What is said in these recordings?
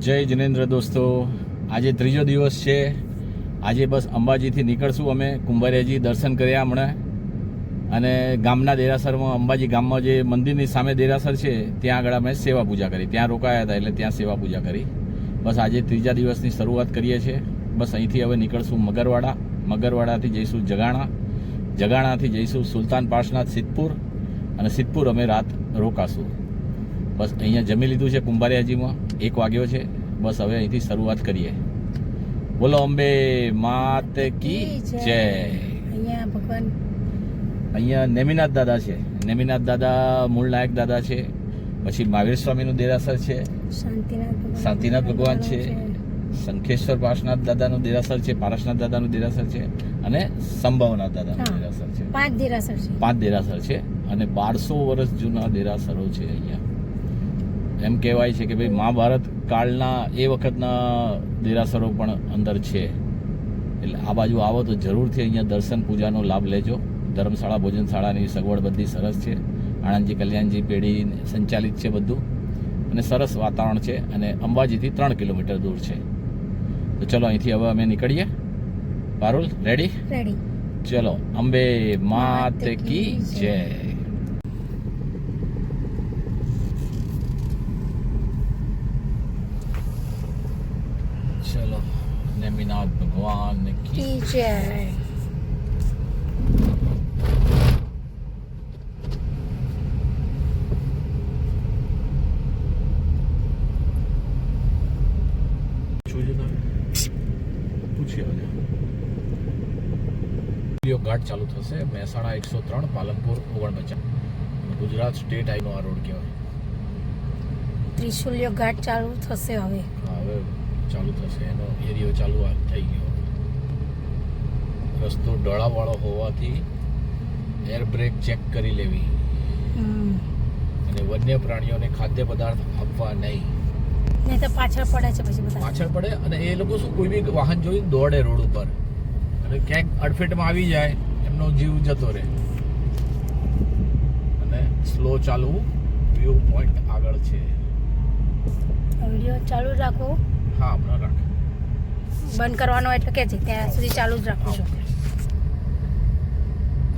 જય જિનેન્દ્ર દોસ્તો. આજે ત્રીજો દિવસ છે. આજે બસ અંબાજીથી નીકળશું અમે, કુંભારિયાજી દર્શન કર્યા હમણાં. અને ગામના દેરાસરમાં, અંબાજી ગામમાં જે મંદિરની સામે દેરાસર છે, ત્યાં આગળ અમે સેવા પૂજા કરી. ત્યાં રોકાયા હતા એટલે ત્યાં સેવા પૂજા કરી. બસ આજે ત્રીજા દિવસની શરૂઆત કરીએ છીએ. બસ અહીંથી હવે નીકળશું મગરવાડા. મગરવાડાથી જઈશું જગાણા. જગાણાથી જઈશું સુલતાન પાર્શનાથ સિદ્ધપુર. અને સિદ્ધપુર અમે રાત રોકાશું. બસ અહીંયા જમી લીધું છે કુંભારિયાજીમાં. એક વાગ્યો છે. બસ હવે અહીંથી શરૂઆત કરીએ. બોલો અંબે માત કી જય. અહીંયા ભગવાન અહીંયા નેમિનાથ દાદા છે. નેમિનાથ દાદા મૂળ નાયક દાદા છે. પછી મહાવીર સ્વામીનું દેરાસર છે. શાંતિનાથ ભગવાન છે. શંખેશ્વર પાર્શનાથ દાદાનું દેરાસર છે. પારસનાથ દાદાનું દેરાસર છે. અને સંભાવનાથ દાદાનું. દેરાસર છે. પાંચ દેરાસર છે. પાંચ દેરાસર છે. અને બારસો વર્ષ જૂના દેરાસરો છે અહીંયા. એમ કહેવાય છે કે ભાઈ મહાભારત કાળના એ વખતના દેરાસરો પણ અંદર છે. એટલે આ બાજુ આવો તો જરૂરથી અહીંયા દર્શન પૂજાનો લાભ લેજો. ધર્મશાળા ભોજનશાળાની સગવડ બધી સરસ છે. આણંદજી કલ્યાણજી પેઢી સંચાલિત છે બધું. અને સરસ વાતાવરણ છે અને અંબાજીથી ત્રણ કિલોમીટર દૂર છે. તો ચલો અહીંથી હવે અમે નીકળીએ. પારુલ રેડી રેડી ચલો અંબે માત કી જય ચલો નેમિનાથ ભગવાન કી જય ઘાટ ચાલુ થશે. મહેસાણા એકસો ત્રણ પાલનપુર ઓગણપચાસ. ગુજરાત સ્ટેટ હાઈનો આ રોડ કહેવાય. ત્રિશુલ્ય ઘાટ ચાલુ થશે હવે. હવે ચાલુ થશે એનો એરિયો ચાલુ થઈ ગયો. રસ્તો ડળાવાળો હોવાથી એર બ્રેક ચેક કરી લેવી. અને વન્ય પ્રાણીઓને ખાદ્ય પદાર્થ આપવા નહીં. નહીં તો પાછળ પડે છે પછી બધા. પાછળ પડે અને એ લોકો શું કોઈ બી વાહન જોઈ દોડે રોડ ઉપર. અને ક્યાંક અડફેટમાં આવી જાય એમનો જીવ જતો રહે. અને સ્લો ચાલવું વ્યૂ પોઈન્ટ આગળ છે. વીડિયો ચાલુ રાખો. હા હમણાં રાખ બંધ કરવાનો એટલે કે છે ત્યાં સુધી ચાલુ જ રાખું છું.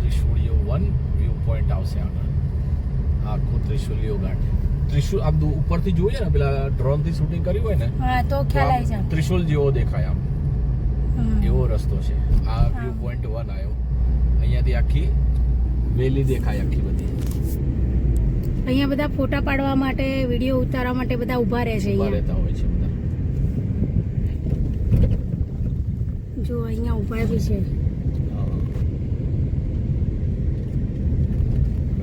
ત્રિશુળીઓ વન વ્યૂ પોઈન્ટ આવશે આગળ. આખું ત્રિશુલીઓ ઘાટ ત્રિશુલ આમ ઉપરથી જોઈએ ને પેલા ડ્રોનથી શૂટિંગ કર્યું હોય ને હા તો ખ્યાલ આવી જાય. ત્રિશુલ જેવો દેખાય આમ. એવો રસ્તો છે. આ વ્યૂ પોઈન્ટ વન આવ્યો. અહીંયાથી આખી વેલી દેખાય આખી બધી. અહીંયા બધા ફોટા પાડવા માટે વીડિયો ઉતારવા માટે બધા ઊભા રહે છે અહીંયા. રહેતા હોય છે બધા જો અહીંયા ઊભા બી છે.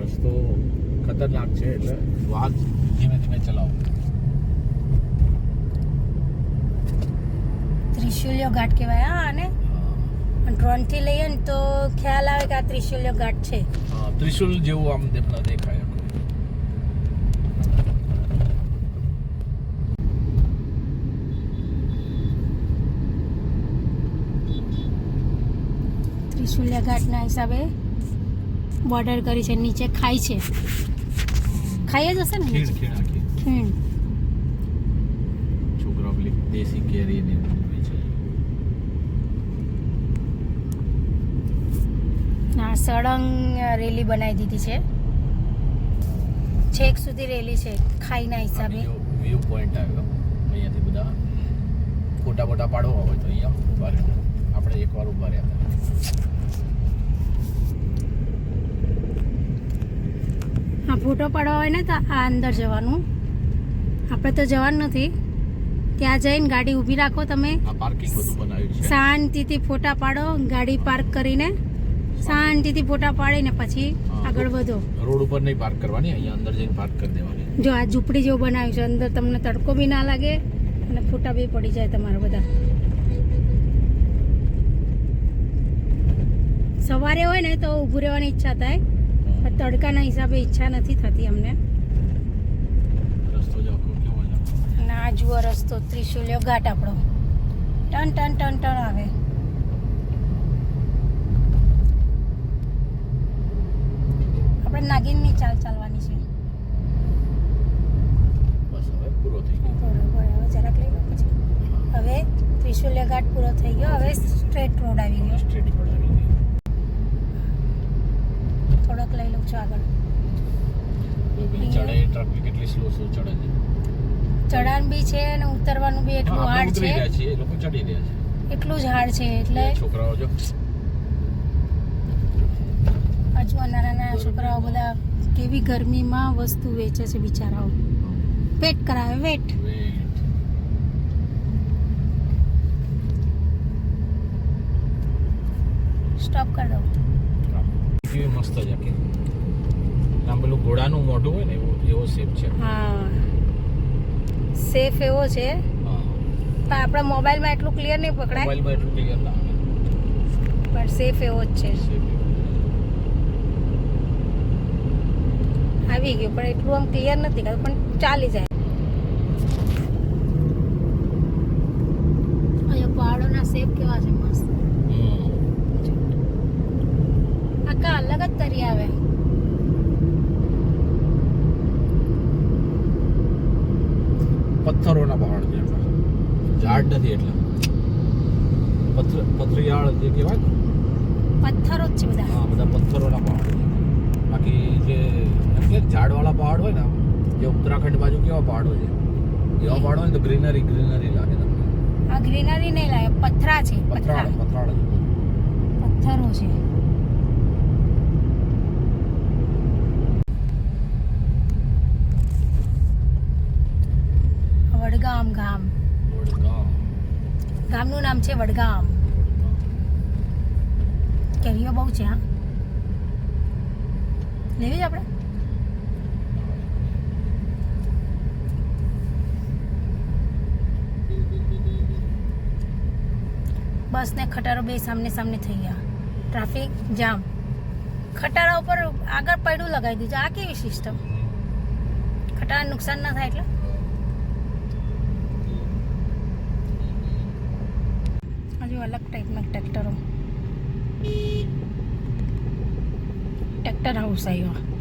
રસ્તો ખતરનાક છે એટલે વાત ધીમે ધીમે ચલાવો. ત્રિશુલ્ય ઘાટ કહેવાય હા આને. ડ્રોનથી લઈએ ને તો ખ્યાલ આવે કે આ ત્રિશુલ્ય ઘાટ છે. ત્રિશુલ જેવું આમ દેખાય આખું. ત્રિશુલ્ય ઘાટના હિસાબે બોર્ડર કરી છે નીચે ખાઈ છે. ખાઈ જ હશે ને ખીણ છોકરા પેલી દેશી કેરી ને સળંગ રેલી બનાવી દીધી છે. છેક સુધી રેલી છે ખાઈના હિસાબે. વ્યૂ પોઈન્ટ આવ્યો અહીંયાથી બધા ફોટા બોટા પાડવા હોય તો અહીંયા ઊભા આપણે એકવાર ઊભા રહ્યા હતા. હા ફોટો પાડવા હોય ને તો આ અંદર જવાનું. આપણે તો જવાનું નથી. ત્યાં જઈને ગાડી ઊભી રાખો તમે. આ શાંતિથી ફોટા પાડો ગાડી પાર્ક કરીને. શાંતિથી ફોટા પાડીને પછી આગળ વધો. રોડ ઉપર નહીં પાર્ક કરવાની અહીંયા અંદર જઈને પાર્ક કરી દેવાની. જો આ ઝૂંપડી જેવું બનાવ્યું છે અંદર તમને તડકો બી ના લાગે અને ફોટા બી પડી જાય તમારા બધા. સવારે હોય ને તો ઊભું રહેવાની ઈચ્છા થાય. તડકાના હિસાબે ઈચ્છા નથી થતી અમને. ના જુઓ રસ્તો ત્રિશુલ્યો ઘાટ આપણો. ટન ટન ટન ટન આવે. આપણે નાગિનની ચાલ ચાલવાની છે. હવે લો ઘાટ પૂરો થઈ ગયો હવે સ્ટ્રેટ રોડ આવી ગયો. સ્ટ્રેટ પર થોડોક લઈ લઉં છું આગળ. પેલી ચડાઈ કેટલી સ્લો સ્લો ચડે છે. ચઢાણ બી છે અને ઉતરવાનું બી એટલું હાર્ડ છે. રહ્યા છીએ એ લોકો ચડી રહ્યા છે. એટલું જ હાર્ડ છે એટલે છોકરાઓ જો. હજુ નાના નાના છોકરાઓ બધા કેવી ગરમીમાં વસ્તુ વેચે છે બિચારાઓ. વેટ કરાવે વેટ. સ્ટોપ કરી દઉં. કેવી મસ્ત છે આમ પેલું ઘોડાનું મોઢું હોય ને એવો એવો શેપ છે. હા. સેફ એવો છે. પણ આપણા મોબાઈલમાં એટલું ક્લિયર નહીં પકડાય. મોબાઈલમાં એટલું ક્લિયર ના પણ સેફ એવો જ છે. આવી ગયું પણ એટલું આમ ક્લિયર નથી કરતું પણ ચાલી જાય અહીંયા પહાડોના શેપ કેવા છે મસ્ત હમ. અલગ જ તરી આવે. પથ્થરોના પહાડ છે ઝાડ નથી એટલે. પથ્થર પથરિયાળ જે કહેવાય ને? પથ્થરો જ છે બધા. હા બધા પથ્થરોના પહાડ છે. બાકી જે ઝાડવાળા પહાડ હોય ને જે ઉત્તરાખંડ બાજુ કેવા પહાડો છે એવા પહાડ હોય ને તો ગ્રીનરી ગ્રીનરી લાગે તમને. આ ગ્રીનરી નહીં લાગે પથરા છે પથરા. પથરાળ જ. પથ્થરો છે વડગામ ગામ વડગામ. નામ છે, વડગામ. કેરીઓ બહુ છે, હા. લેવી આપણે? બસ ને ખટારો બે સામને સામને થઈ ગયા. Traffic jam. ખટારા ઉપર આગળ પૈડું લગાવી દીધું. આ કેવી સિસ્ટમ ખટારા નુકસાન ના થાય એટલે? હજુ અલગ ટાઈપના ટ્રેક્ટરો ટ્રેક્ટર હાઉસ આવ્યો.